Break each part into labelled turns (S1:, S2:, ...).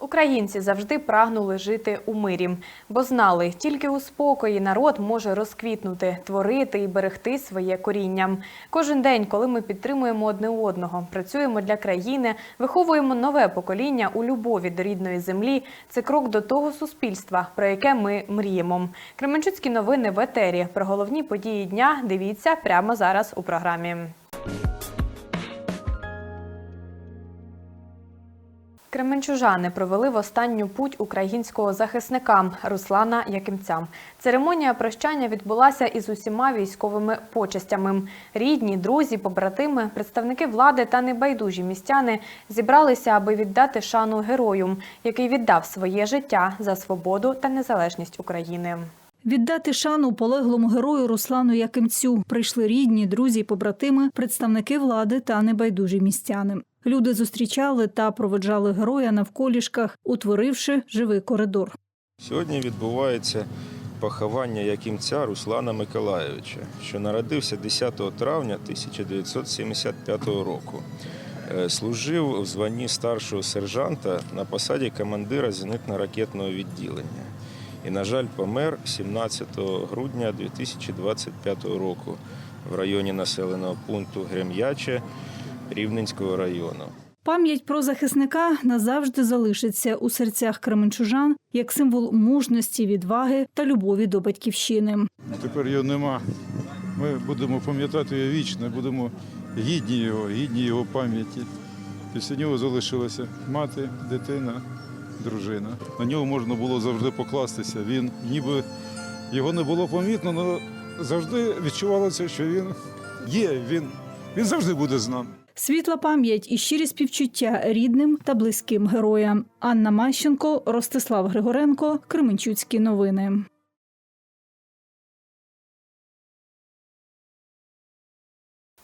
S1: Українці завжди прагнули жити у мирі, бо знали, тільки у спокої народ може розквітнути, творити і берегти своє коріння. Кожен день, коли ми підтримуємо одне одного, працюємо для країни, виховуємо нове покоління у любові до рідної землі. Це крок до того суспільства, про яке ми мріємо. Кременчуцькі новини в етері. Про головні події дня дивіться прямо зараз у програмі. Кременчужани провели в останню путь українського захисника Руслана Якимця. Церемонія прощання відбулася із усіма військовими почестями. Рідні, друзі, побратими, представники влади та небайдужі містяни зібралися, аби віддати шану герою, який віддав своє життя за свободу та незалежність України.
S2: Віддати шану полеглому герою Руслану Якимцю прийшли рідні, друзі, побратими, представники влади та небайдужі містяни. Люди зустрічали та проведжали героя навколішках, утворивши живий коридор.
S3: Сьогодні відбувається поховання якимця Руслана Миколайовича, що народився 10 травня 1975 року. Е, Служив в званні старшого сержанта на посаді командира зенитно-ракетного відділення. І, на жаль, помер 17 грудня 2025 року в районі населеного пункту Грем'яче Рівненського району.
S2: Пам'ять про захисника назавжди залишиться у серцях кременчужан як символ мужності, відваги та любові до батьківщини.
S4: Тепер його нема. Ми будемо пам'ятати його вічно, будемо гідні його, гідні його пам'яті. Після нього залишилася мати, дитина, дружина. На нього можна було завжди покластися. Він ніби його не було помітно, але завжди відчувалося, що він є, він, він завжди буде з нами.
S2: Світла пам'ять і щирі співчуття рідним та близьким героям. Анна Мащенко, Ростислав Григоренко, Кременчуцькі новини.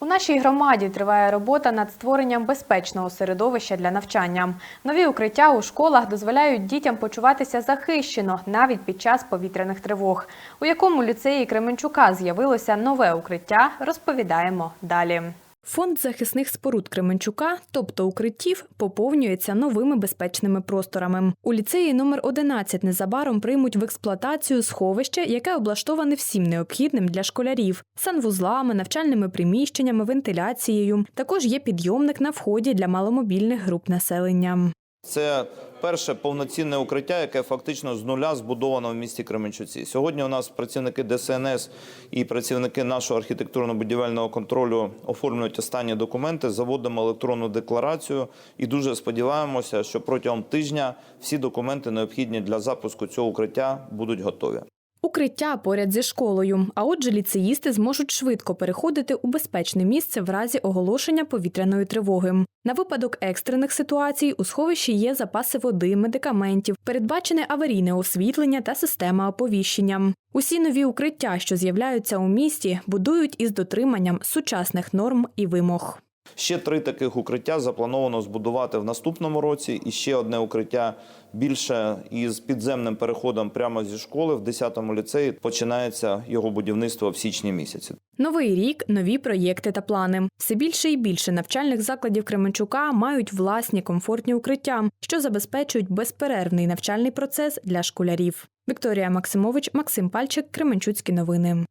S1: Нашій громаді триває робота над створенням безпечного середовища для навчання. Нові укриття у школах дозволяють дітям почуватися захищено навіть під час повітряних тривог. У якому ліцеї Кременчука з'явилося нове укриття, розповідаємо далі. Фонд захисних споруд Кременчука, тобто укриттів, поповнюється новими безпечними просторами. У ліцеї номер 11 незабаром приймуть в експлуатацію сховище, яке облаштоване всім необхідним для школярів: санвузлами, навчальними приміщеннями, вентиляцією. Також є підйомник на вході для маломобільних груп населення.
S5: Це перше повноцінне укриття, яке фактично з нуля збудовано в місті Кременчуці. Сьогодні у нас працівники ДСНС і працівники нашого архітектурно-будівельного контролю оформлюють останні документи, заводимо електронну декларацію і дуже сподіваємося, що протягом тижня всі документи необхідні для запуску цього укриття будуть готові.
S1: Укриття поряд зі школою. А отже, ліцеїсти зможуть швидко переходити у безпечне місце в разі оголошення повітряної тривоги. На випадок екстрених ситуацій у сховищі є запаси води, медикаментів, передбачене аварійне освітлення та система оповіщення. Усі нові укриття, що з'являються у місті, будують із дотриманням сучасних норм і вимог.
S5: Ще три таких укриття заплановано збудувати в наступному році. І ще одне укриття більше із підземним переходом прямо зі школи в 10-му ліцеї. Починається його будівництво в січні місяці.
S1: Новий рік, нові проєкти та плани. Все більше і більше навчальних закладів Кременчука мають власні комфортні укриття, що забезпечують безперервний навчальний процес для школярів. Вікторія Максимович, Максим Пальчик, Кременчуцькі новини.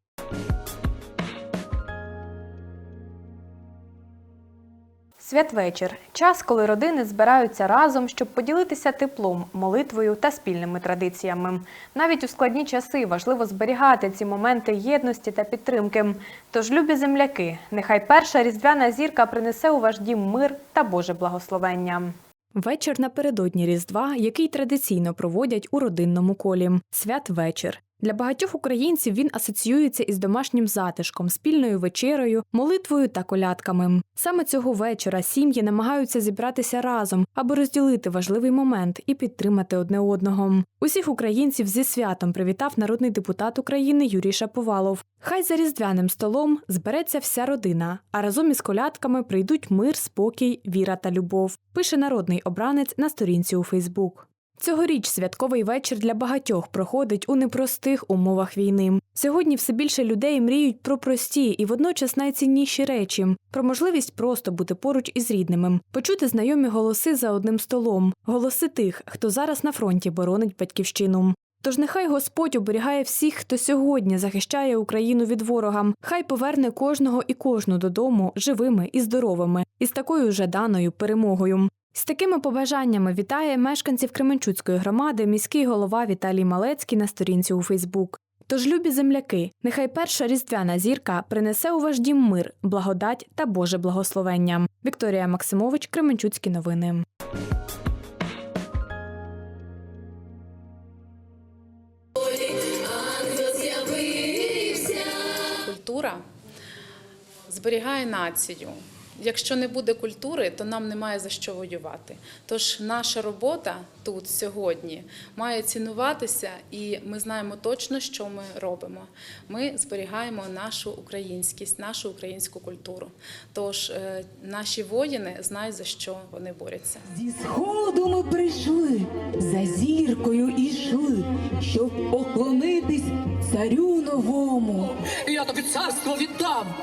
S1: Святвечір час, коли родини збираються разом, щоб поділитися теплом, молитвою та спільними традиціями. Навіть у складні часи важливо зберігати ці моменти єдності та підтримки. Тож, любі земляки, нехай перша різдвяна зірка принесе у ваш дім мир та Боже благословення. Вечір напередодні Різдва, який традиційно проводять у родинному колі. Святвечір. Для багатьох українців він асоціюється із домашнім затишком, спільною вечерею, молитвою та колядками. Саме цього вечора сім'ї намагаються зібратися разом, аби розділити важливий момент і підтримати одне одного. Усіх українців зі святом привітав народний депутат України Юрій Шаповалов. Хай за різдвяним столом збереться вся родина, а разом із колядками прийдуть мир, спокій, віра та любов. Пише народний обранець на сторінці у Фейсбук. Цьогоріч святковий вечір для багатьох проходить у непростих умовах війни. Сьогодні все більше людей мріють про прості і водночас найцінніші речі, про можливість просто бути поруч із рідними, почути знайомі голоси за одним столом, голоси тих, хто зараз на фронті боронить батьківщину. Тож нехай Господь оберігає всіх, хто сьогодні захищає Україну від ворога. Хай поверне кожного і кожну додому живими і здоровими, і з такою жаданою перемогою. З такими побажаннями вітає мешканців Кременчуцької громади міський голова Віталій Малецький на сторінці у Фейсбук. Тож, любі земляки, нехай перша різдвяна зірка принесе у ваш дім мир, благодать та Боже благословення. Вікторія Максимович, Кременчуцькі новини.
S6: Культура зберігає націю. Якщо не буде культури, то нам немає за що воювати. Тож наша робота тут сьогодні має цінуватися, і ми знаємо точно, що ми робимо. Ми зберігаємо нашу українськість, нашу українську культуру. Тож е, наші воїни знають за що вони борються.
S7: Зі сходу ми прийшли, за зіркою ішли, щоб поклонитись царю новому.
S8: Я тобі царство віддам.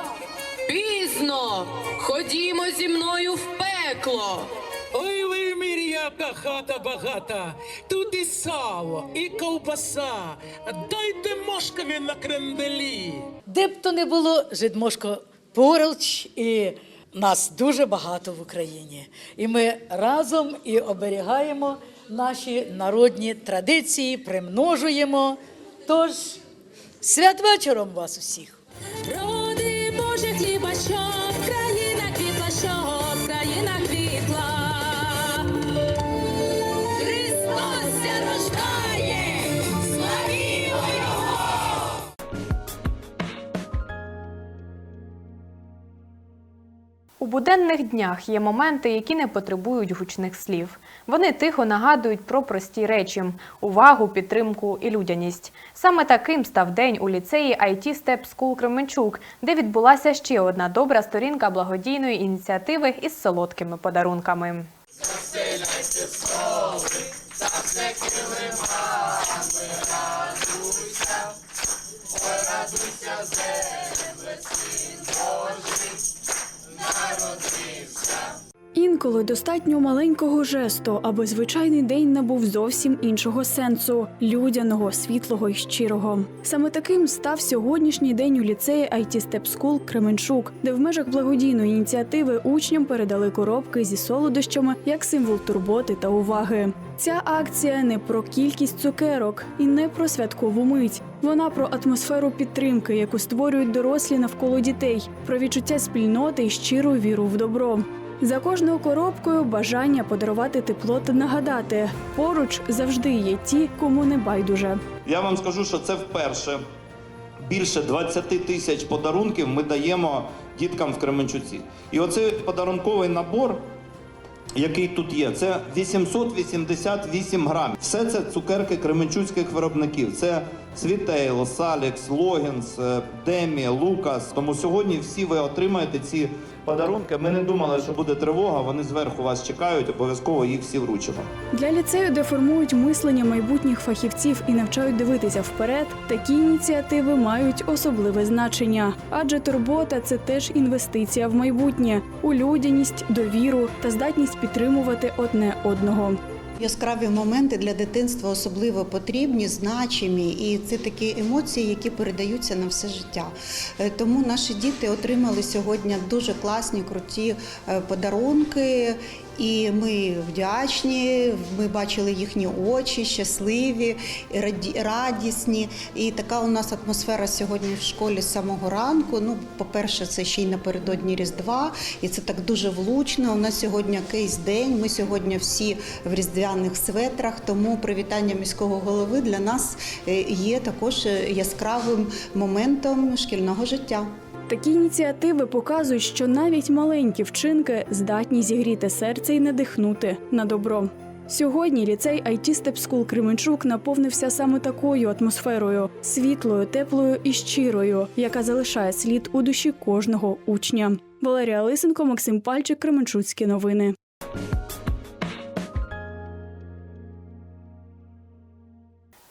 S8: Пізно, ходімо зі мною в пекло.
S9: Ой, вимір, яка хата багата, тут і сало, і ковбаса. Дайте мошкові на кренделі.
S10: Де б то не було, жидмошко поруч, і нас дуже багато в Україні. І ми разом і оберігаємо наші народні традиції, примножуємо. Тож, святвечором вас усіх!
S1: У буденних днях є моменти, які не потребують гучних слів. Вони тихо нагадують про прості речі: увагу, підтримку і людяність. Саме таким став день у ліцеї IT Step School Кременчук, де відбулася ще одна добра сторінка благодійної ініціативи із солодкими подарунками.
S11: Інколи достатньо маленького жесту, аби звичайний день набув зовсім іншого сенсу людяного, світлого і щирого. Саме таким став сьогоднішній день у ліцеї IT Step School Кременчук, де в межах благодійної ініціативи учням передали коробки зі солодощами як символ турботи та уваги. Ця акція не про кількість цукерок і не про святкову мить. Вона про атмосферу підтримки, яку створюють дорослі навколо дітей, про відчуття спільноти і щиру віру в добро. За кожною коробкою бажання подарувати тепло та нагадати поруч завжди є ті, кому не байдуже.
S5: Я вам скажу, що це вперше. Більше 20 тисяч подарунків ми даємо діткам в Кременчуці. І оцей подарунковий набор, який тут є, це 888 грамів. Все це цукерки кременчуцьких виробників. Це Світейл, Салікс, Логінс, е, Демі, Лукас. Тому сьогодні всі ви отримаєте ці подарунки. Ми не думали, що буде тривога. Вони зверху вас чекають. Обов'язково їх всі вручимо.
S11: Для ліцею, де формують мислення майбутніх фахівців і навчають дивитися вперед, такі ініціативи мають особливе значення. Адже турбота це теж інвестиція в майбутнє, у людяність, довіру та здатність підтримувати одне одного.
S12: Яскраві моменти для дитинства особливо потрібні, значимі, і це такі емоції, які передаються на все життя. Е, Тому наші діти отримали сьогодні дуже класні, круті е, подарунки. І ми вдячні. Ми бачили їхні очі, щасливі, раді- радісні. І така у нас атмосфера сьогодні в школі з самого ранку. Ну, по-перше, це ще й напередодні Різдва, і це так дуже влучно. У нас сьогодні кейс день. Ми сьогодні всі в різдвяних светрах. Тому привітання міського голови для нас е, є також е, яскравим моментом шкільного життя.
S11: Такі ініціативи показують, що навіть маленькі вчинки здатні зігріти серце і надихнути на добро. Сьогодні ліцей IT Step School Кременчук наповнився саме такою атмосферою світлою, теплою і щирою, яка залишає слід у душі кожного учня. Валерія Лисенко, Максим Пальчик, Кременчуцькі новини.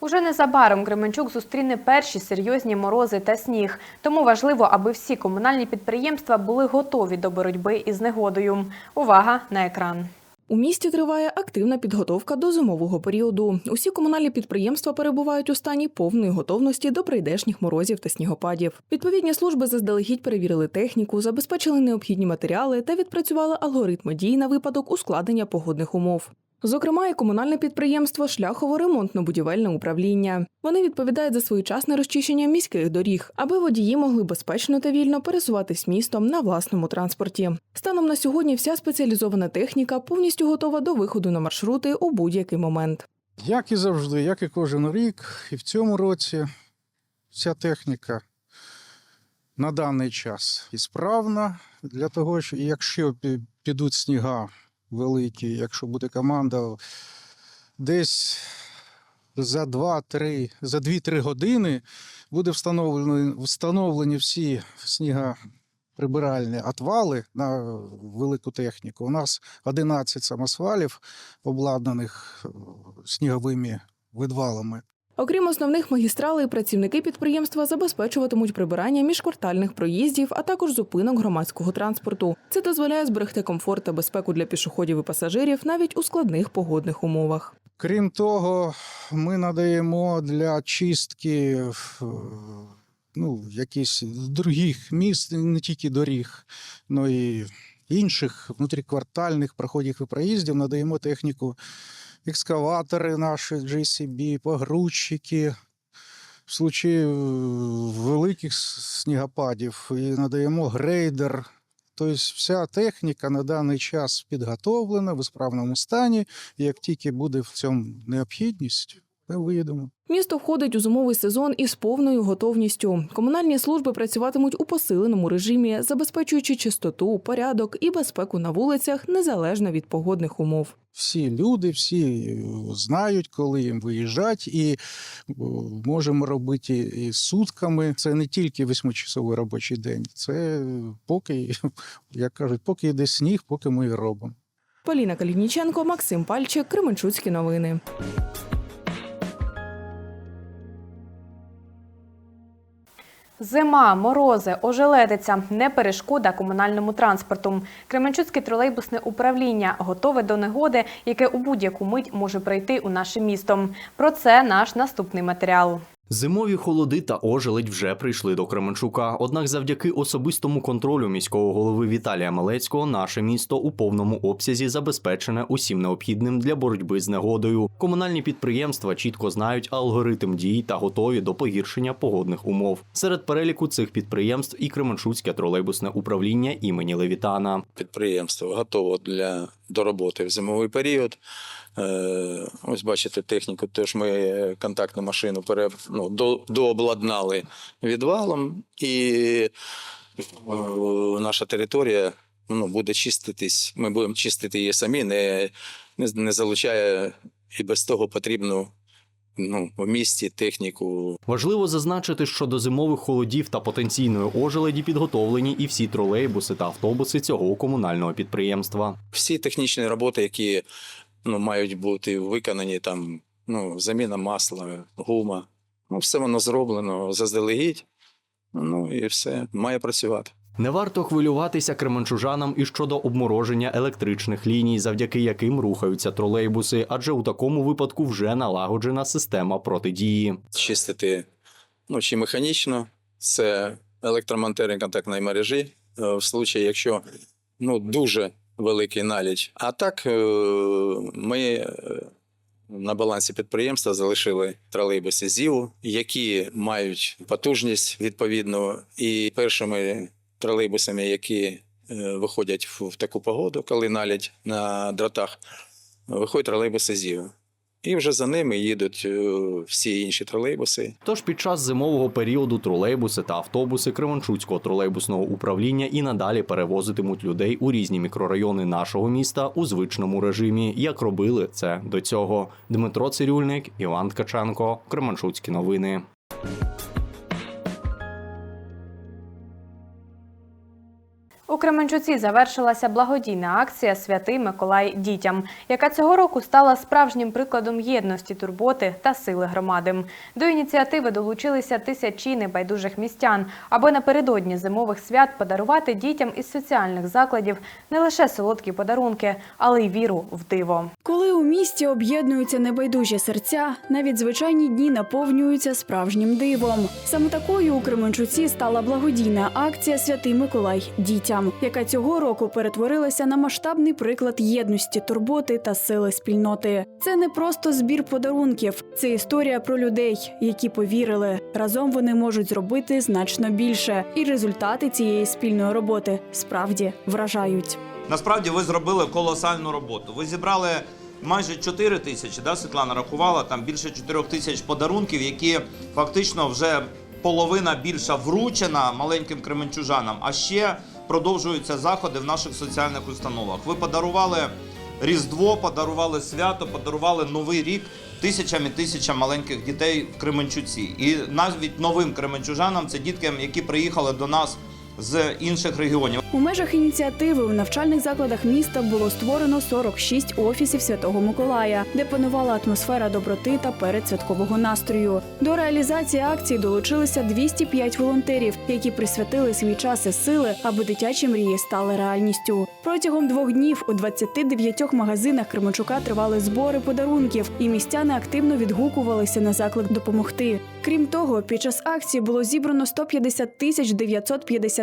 S1: Уже незабаром Кременчук зустріне перші серйозні морози та сніг. Тому важливо, аби всі комунальні підприємства були готові до боротьби із негодою. Увага на екран.
S13: У місті триває активна підготовка до зимового періоду. Усі комунальні підприємства перебувають у стані повної готовності до прийдешніх морозів та снігопадів. Відповідні служби заздалегідь перевірили техніку, забезпечили необхідні матеріали та відпрацювали алгоритми дій на випадок ускладнення погодних умов. Зокрема, і комунальне підприємство Шляхово-ремонтно-будівельне управління. Вони відповідають за своєчасне розчищення міських доріг, аби водії могли безпечно та вільно пересуватись містом на власному транспорті. Станом на сьогодні вся спеціалізована техніка повністю готова до виходу на маршрути у будь-який момент.
S4: Як і завжди, як і кожен рік, і в цьому році ця техніка на даний час і справна для того, що якщо підуть сніга великі, якщо буде команда, десь за 2-3, за 2-3 години буде встановлені, встановлені всі снігоприбиральні отвали на велику техніку. У нас 11 самосвалів, обладнаних е, сніговими видвалами.
S13: Окрім основних магістралей, працівники підприємства забезпечуватимуть прибирання міжквартальних проїздів, а також зупинок громадського транспорту. Це дозволяє зберегти комфорт та безпеку для пішоходів і пасажирів навіть у складних погодних умовах.
S4: Крім того, ми надаємо для чистки ну, якісь других міст, не тільки доріг, але і інших внутріквартальних проходів і проїздів. Надаємо техніку, екскаватори наші GCB, погрузчики. В случаї е, великих снігопадів і надаємо грейдер. Тобто вся техніка на даний час підготовлена в справному стані. Як тільки буде в цьому необхідність, ми виїдемо.
S13: Місто входить у зимовий сезон із повною готовністю. Комунальні служби працюватимуть у посиленому режимі, забезпечуючи чистоту, порядок і безпеку на вулицях незалежно від погодних умов.
S4: Всі люди, всі е, знають, коли їм виїжджати, і е, можемо робити і сутками. Це не тільки восьмичасовий робочий день, це поки, як кажуть, поки йде сніг, поки ми робимо.
S13: Поліна Калініченко, Максим Пальчик, Кременчуцькі новини.
S1: Зима, морози, ожеледиця – не перешкода комунальному транспорту. Кременчуцьке тролейбусне управління готове до негоди, яке у будь-яку мить може прийти у наше місто. Про це наш наступний матеріал.
S14: Зимові холоди та ожеледь вже прийшли до Кременчука. Однак, завдяки особистому контролю міського голови Віталія Малецького, наше місто у повному обсязі забезпечене усім необхідним для боротьби з негодою. Комунальні підприємства чітко знають алгоритм дій та готові до погіршення погодних умов. Серед переліку цих підприємств і Кременчуцьке тролейбусне управління імені Левітана.
S15: підприємство готово для до роботи в зимовий період. Е, ось бачите техніку, теж ми контактну машину пере, ну, до, дообладнали відвалом, і е, наша територія ну, буде чиститись. Ми будемо чистити її самі, не, не залучає і без того потрібну ну, в місті техніку
S14: Важливо зазначити, що до зимових холодів та потенційної ожеледі підготовлені і всі тролейбуси та автобуси цього комунального підприємства.
S15: всі технічні роботи, які ну, мають бути виконані, там ну, заміна масла, гума, ну, все воно зроблено заздалегідь. Ну і все має працювати.
S14: Не варто хвилюватися кременчужанам і щодо обмороження електричних ліній, завдяки яким рухаються тролейбуси, адже у такому випадку вже налагоджена система протидії.
S15: Чистити ну, чи механічно, це електромонтери контактної мережі, е, в случаї, якщо ну, дуже великий наліч. А так е, ми е, на балансі підприємства залишили тролейбуси ЗІУ, які мають потужність відповідну, і першими тролейбусами, які е, виходять в, таку погоду, коли налять на дротах, виходять тролейбуси ЗІУ. І вже за ними їдуть е, всі інші тролейбуси.
S14: Тож під час зимового періоду тролейбуси та автобуси Кременчуцького тролейбусного управління і надалі перевозитимуть людей у різні мікрорайони нашого міста у звичному режимі, як робили це до цього. Дмитро Цирюльник, Іван Ткаченко, Кременчуцькі новини.
S1: У Кременчуці завершилася благодійна акція Святий Миколай дітям, яка цього року стала справжнім прикладом єдності, турботи та сили громади. До ініціативи долучилися тисячі небайдужих містян, аби напередодні зимових свят подарувати дітям із соціальних закладів не лише солодкі подарунки, але й віру в диво.
S11: Коли у місті об'єднуються небайдужі серця, навіть звичайні дні наповнюються справжнім дивом. Саме такою у Кременчуці стала благодійна акція Святий Миколай дітям, яка цього року перетворилася на масштабний приклад єдності, турботи та сили спільноти. Це не просто збір подарунків, це історія про людей, які повірили. Разом вони можуть зробити значно більше, і результати цієї спільної роботи справді вражають.
S5: Насправді ви зробили колосальну роботу. Ви зібрали майже 4 тисячі, да, Світлана рахувала, там більше 4 тисяч подарунків, які фактично вже половина більша вручена маленьким кременчужанам, а ще продовжуються заходи в наших соціальних установах. Ви подарували Різдво, подарували свято, подарували Новий рік тисячам і тисячам маленьких дітей в Кременчуці. І навіть новим кременчужанам це дітки, які приїхали до нас з інших регіонів.
S11: У межах ініціативи у навчальних закладах міста було створено 46 офісів Святого Миколая, де панувала атмосфера доброти та передсвяткового настрою. До реалізації акції долучилися 205 волонтерів, які присвятили свій час і сили, аби дитячі мрії стали реальністю. Протягом двох днів у 29 магазинах Кременчука тривали збори подарунків, і містяни активно відгукувалися на заклик допомогти. Крім того, під час акції було зібрано 150 тисяч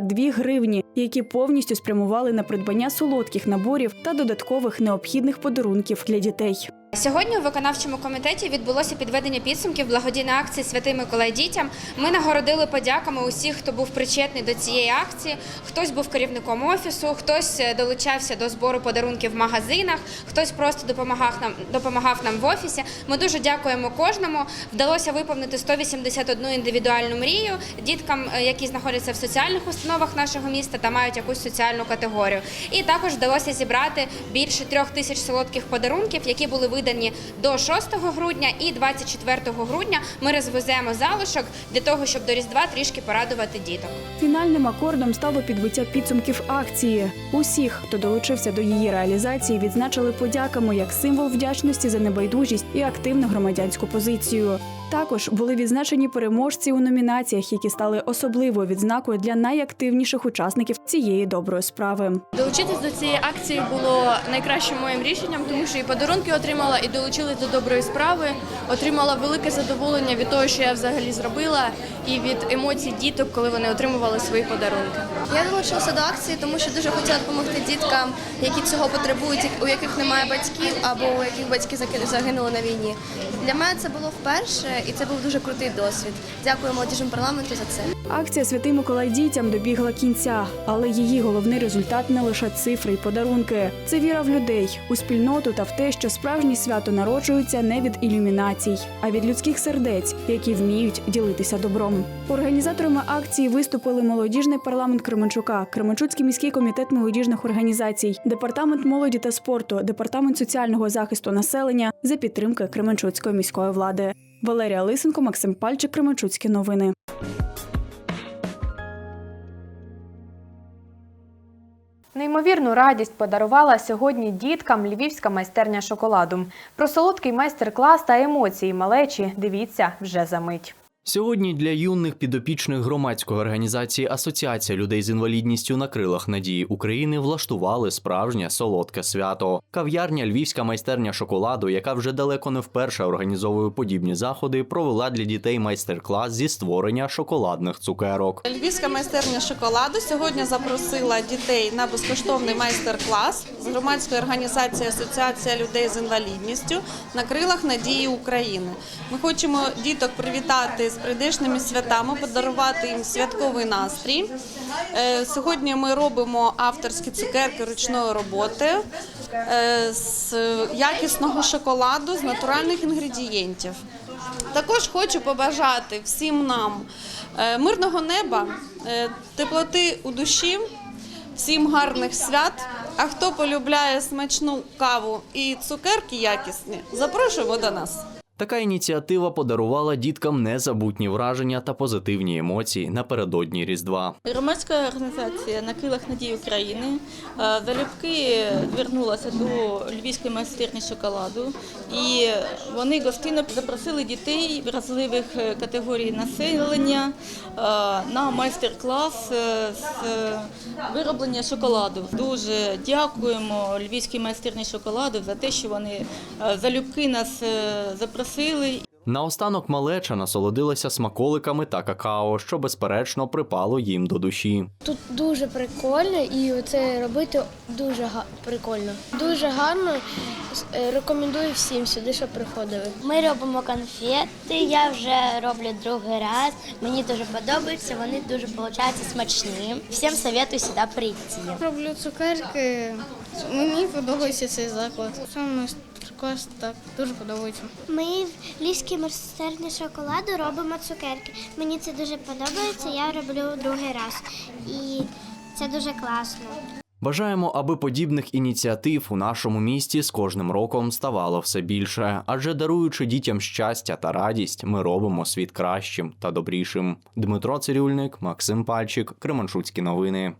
S11: 952 гривні, які повністю спрямували на придбання солодких наборів та додаткових необхідних подарунків для дітей.
S16: Сьогодні у виконавчому комітеті відбулося підведення підсумків благодійної акції Святий Миколай дітям. Ми нагородили подяками усіх, хто був причетний до цієї акції. Хтось був керівником офісу, хтось е, долучався до збору подарунків в магазинах, хтось просто допомагав нам допомагав нам в офісі. Ми дуже дякуємо кожному. Вдалося виповнити 181 індивідуальну мрію діткам, е, які знаходяться в соціальних установах нашого міста та мають якусь соціальну категорію. І також вдалося зібрати більше трьох тисяч солодких подарунків, які були видані до 6 грудня і 24 грудня. Ми розвеземо залишок для того, щоб до Різдва трішки порадувати діток.
S11: Фінальним акордом стало підбиття підсумків акції. Усіх, хто долучився до її реалізації, відзначили подяками як символ вдячності за небайдужість і активну громадянську позицію. Також були відзначені переможці у номінаціях, які стали особливою відзнакою для найактивніших учасників цієї доброї справи.
S17: Долучитись до цієї акції було найкращим моїм рішенням, тому що і подарунки отримала, і долучилась до доброї справи. Отримала велике задоволення від того, що я взагалі зробила, і від емоцій діток, коли вони отримували свої подарунки.
S18: Я долучилася до акції, тому що дуже хотіла допомогти діткам, які цього потребують, у яких немає батьків або у яких батьки загинули на війні. Для мене це було вперше, і це був дуже крутий досвід. Дякую молодіжному парламенту за це.
S11: Акція Святий Миколай дітям добігла кінця, але її головний результат не лише цифри й подарунки. Це віра в людей, у спільноту та в те, що справжні свято народжуються не від ілюмінацій, а від людських сердець, які вміють ділитися добром. Організаторами акції виступили молодіжний парламент Кременчука, Кременчуцький міський комітет молодіжних організацій, департамент молоді та спорту, департамент соціального захисту населення за підтримки Кременчуцької міської влади. Валерія Лисенко, Максим Пальчик, Кременчуцькі новини.
S1: Неймовірну радість подарувала сьогодні діткам львівська майстерня шоколаду. Про солодкий майстер-клас та емоції малечі дивіться вже за мить.
S14: Сьогодні для юних підопічних громадської організації Асоціація людей з інвалідністю на крилах надії України влаштували справжнє солодке свято. Кав'ярня Львівська майстерня шоколаду, яка вже далеко не вперше організовує подібні заходи, провела для дітей майстер-клас зі створення шоколадних цукерок.
S19: Львівська майстерня шоколаду сьогодні запросила дітей на безкоштовний майстер-клас з громадської організації Асоціація людей з інвалідністю на крилах надії України. Ми хочемо діток привітати з прийдешними святами, подарувати їм святковий настрій. Е, Сьогодні ми робимо авторські цукерки ручної роботи е, з якісного шоколаду з натуральних інгредієнтів. Також хочу побажати всім нам е, мирного неба, теплоти у душі, всім гарних свят. А хто полюбляє смачну каву і цукерки якісні, запрошуємо до нас.
S14: Така ініціатива подарувала діткам незабутні враження та позитивні емоції напередодні Різдва.
S20: Громадська організація на крилах надії України е, залюбки звернулася до львівської майстерні шоколаду, і вони гостинно запросили дітей вразливих е, категорій населення е, на майстер-клас з вироблення шоколаду. Дуже дякуємо львівській майстерні шоколаду за те, що вони залюбки нас е, запросили.
S14: Наостанок малеча насолодилася смаколиками та какао, що безперечно припало їм до душі.
S21: Тут дуже прикольно і це робити дуже га- прикольно. Дуже гарно. Е, Рекомендую всім сюди, щоб приходили.
S22: Ми робимо конфети, я вже роблю другий раз. Мені дуже подобається, вони дуже виходять смачні. Всім советую сюди прийти.
S21: Роблю цукерки. Мені подобається цей заклад. Саме клас так дуже подобається.
S22: Ми в Львівській майстерні шоколаду робимо цукерки. Мені це дуже подобається, я роблю другий раз. І це дуже класно.
S14: Бажаємо, аби подібних ініціатив у нашому місті з кожним роком ставало все більше, адже даруючи дітям щастя та радість, ми робимо світ кращим та добрішим. Дмитро Цирюльник, Максим Пальчик, Кременчуцькі новини.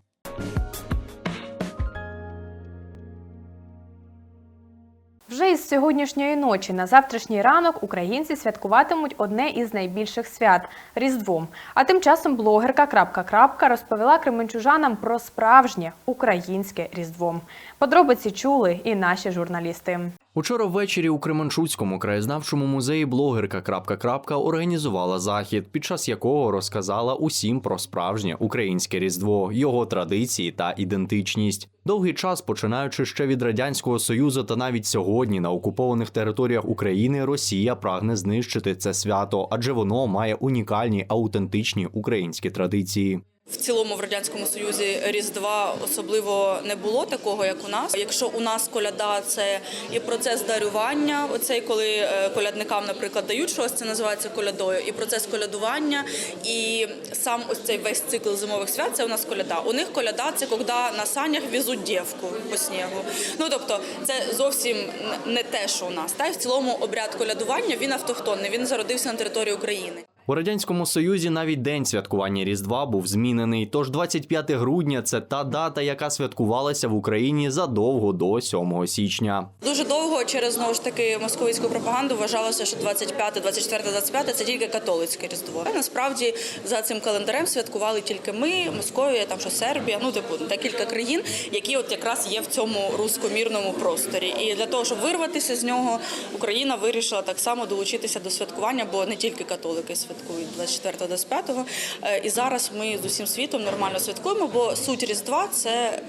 S1: Вже із сьогоднішньої ночі на завтрашній ранок українці святкуватимуть одне із найбільших свят Різдво. А тим часом блогерка крапка крапка розповіла кременчужанам про справжнє українське Різдво. Подробиці чули і наші журналісти.
S14: Учора ввечері у Кременчуцькому краєзнавчому музеї блогерка крапка крапка організувала захід, під час якого розказала усім про справжнє українське різдво, його традиції та ідентичність. Довгий час, починаючи ще від радянського союзу, та навіть сьогодні на окупованих територіях України Росія прагне знищити це свято, адже воно має унікальні аутентичні українські традиції.
S23: В цілому в радянському союзі різдва особливо не було такого, як у нас. Якщо у нас коляда це і процес дарювання, оцей коли е, колядникам, наприклад, дають щось, це називається колядою, і процес колядування, і сам ось цей весь цикл зимових свят це у нас коляда. У них коляда це коли на санях везуть дівку по снігу. Ну тобто, це зовсім не те, що у нас. Та й в цілому обряд колядування він автохтонний. Він зародився на території України.
S14: У радянському союзі навіть день святкування Різдва був змінений. Тож 25 грудня це та дата, яка святкувалася в Україні задовго до 7 січня.
S23: Дуже довго через знову ж таки московицьку пропаганду вважалося, що 25, 24, 25 – це тільки католицьке різдво. Насправді за цим календарем святкували тільки ми, Московія, там що Сербія, ну типу декілька країн, які от якраз є в цьому рускомірному просторі. І для того, щоб вирватися з нього, Україна вирішила так само долучитися до святкування, бо не тільки католики святкують 24-25. Е, І зараз ми з усім світом нормально святкуємо, бо суть Різдва це.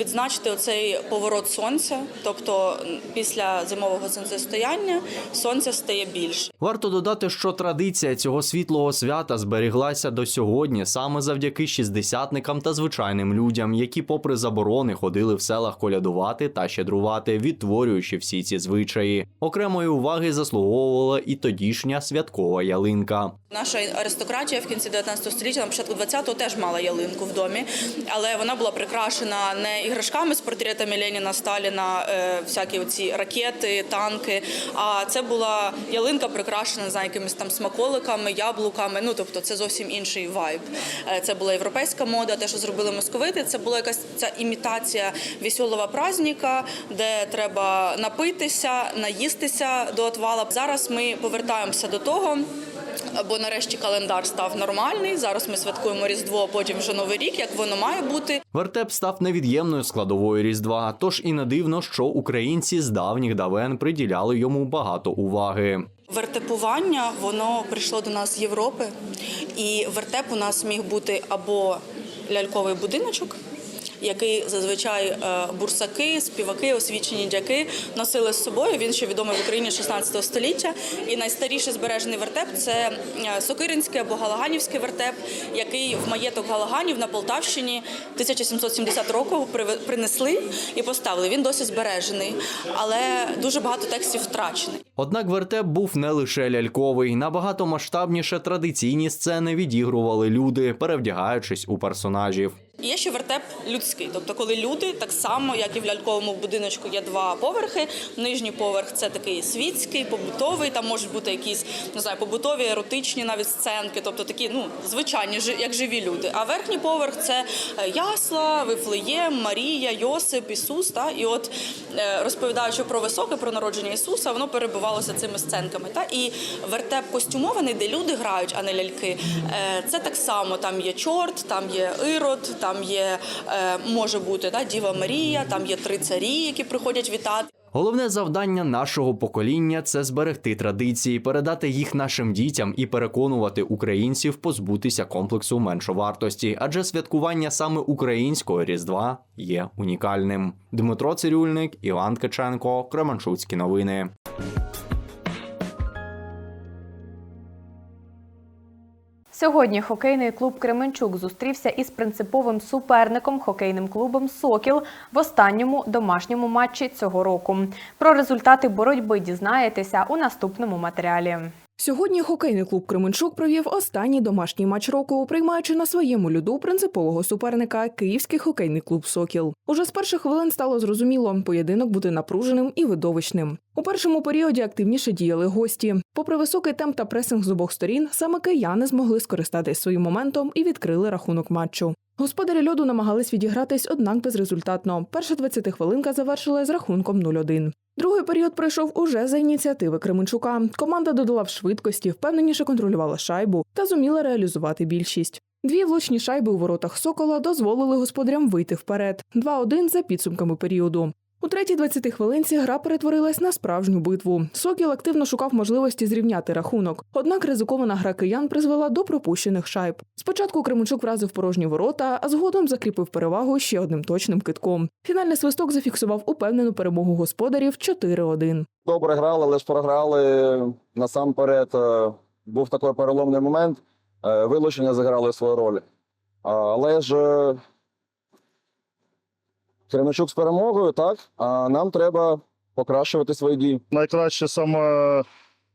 S23: Відзначити оцей поворот сонця, тобто після зимового сонцестояння сонця стає більше.
S14: Варто додати, що традиція цього світлого свята зберіглася до сьогодні саме завдяки шістдесятникам та звичайним людям, які, попри заборони, ходили в селах колядувати та щедрувати, відтворюючи всі ці звичаї. Окремої уваги заслуговувала і тодішня святкова ялинка.
S23: Наша аристократія в кінці 19 століття, на початку 20-го теж мала ялинку в домі, але вона була прикрашена не іграшками з портретами Леніна, Сталіна, е, всякі оці ракети, танки. А це була ялинка прикрашена знаю, якимись там смаколиками, яблуками. Ну тобто це зовсім інший вайб. Е, Це була європейська мода. Те, що зробили московити, це була якась ця імітація веселого праздника, де треба напитися, наїстися до отвала. Зараз ми повертаємося до того. Бо нарешті календар став нормальний. Зараз ми святкуємо Різдво, а потім вже Новий рік, як воно має бути.
S14: Вертеп став невід'ємною складовою різдва, тож і не дивно, що українці з давніх давен приділяли йому багато уваги.
S23: Вертепування воно прийшло до нас з Європи, і вертеп у нас міг бути або ляльковий будиночок. Який зазвичай е, бурсаки, співаки, освічені дяки носили з собою. Він ще відомий в Україні 16 століття. І найстаріший збережений вертеп це е, Сокиринський або Галаганівський вертеп, який в маєток Галаганів на Полтавщині 1770 року принесли і поставили. Він досі збережений, але дуже багато текстів втрачений.
S14: Однак вертеп був не лише ляльковий, набагато масштабніше традиційні сцени відігрували люди, перевдягаючись у персонажів.
S23: Є ще вертеп людський, тобто коли люди, так само як і в ляльковому будиночку, є два поверхи. Нижній поверх це такий світський, побутовий. Там можуть бути якісь не знаю, побутові, еротичні навіть сценки, тобто такі ну звичайні, як живі люди. А верхній поверх це е, ясла, Вифлеєм, Марія, Йосип, Ісус. Та і от е, розповідаючи про високе, про народження Ісуса, воно перебувалося цими сценками. Та і вертеп костюмований, де люди грають, а не ляльки. Е, Це так само. Там є чорт, там є ірод, там є е, може бути да, Діва Марія, там є три царі, які приходять вітати.
S14: Головне завдання нашого покоління це зберегти традиції, передати їх нашим дітям і переконувати українців позбутися комплексу меншовартості, адже святкування саме українського різдва є унікальним. Дмитро Цирюльник, Іван Ткаченко, Кременчуцькі новини.
S1: Сьогодні хокейний клуб Кременчук зустрівся із принциповим суперником хокейним клубом Сокіл в останньому домашньому матчі цього року. Про результати боротьби дізнаєтеся у наступному матеріалі.
S13: Сьогодні хокейний клуб Кременчук провів останній домашній матч року, приймаючи на своєму льоду принципового суперника Київський хокейний клуб Сокіл. Уже з перших хвилин стало зрозуміло, поєдинок буде напруженим і видовищним. У першому періоді активніше діяли гості. Попри високий темп та пресинг з обох сторін, саме кияни змогли скористатись своїм моментом і відкрили рахунок матчу. Господарі льоду намагались відігратись, однак безрезультатно. Перша 20 хвилинка завершила з рахунком 0-1. Другий період пройшов уже за ініціативи Кременчука. Команда додала в швидкості, впевненіше контролювала шайбу та зуміла реалізувати більшість. Дві влучні шайби у воротах Сокола дозволили господарям вийти вперед. 2-1 за підсумками періоду. У третій 20 хвилинці гра перетворилась на справжню битву. Сокіл активно шукав можливості зрівняти рахунок. Однак ризикована гра киян призвела до пропущених шайб. Спочатку Кременчук вразив порожні ворота, а згодом закріпив перевагу ще одним точним китком. Фінальний свисток зафіксував упевнену перемогу господарів 4-1.
S24: добре грали, але ж програли. Насамперед е, був такий переломний момент. е, Вилучення заграли свою роль. Але ж е, Кременчук з перемогою, так? А нам треба покращувати свої дії.
S25: Найкраще саме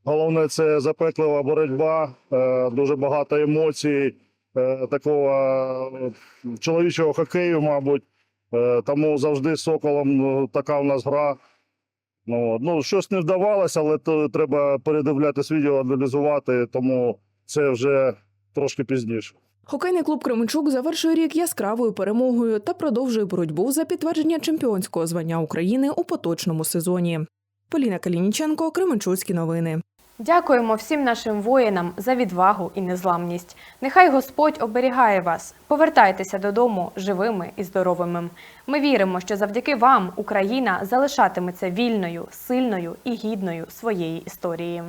S25: головне це запеклива боротьба, е, дуже багато емоцій, е, такого е, чоловічого хокею, мабуть. Тому завжди соколом е, така в нас гра. Ну, ну, щось не вдавалося, але то треба передивлятись відео, аналізувати, тому це вже трошки пізніше.
S13: Хокейний клуб Кременчук завершує рік яскравою перемогою та продовжує боротьбу за підтвердження чемпіонського звання України у поточному сезоні. Поліна Калініченко, Кременчуцькі новини.
S1: Дякуємо всім нашим воїнам за відвагу і незламність. Нехай Господь оберігає вас. Повертайтеся додому живими і здоровими. Ми віримо, що завдяки вам Україна залишатиметься вільною, сильною і гідною своєї історії.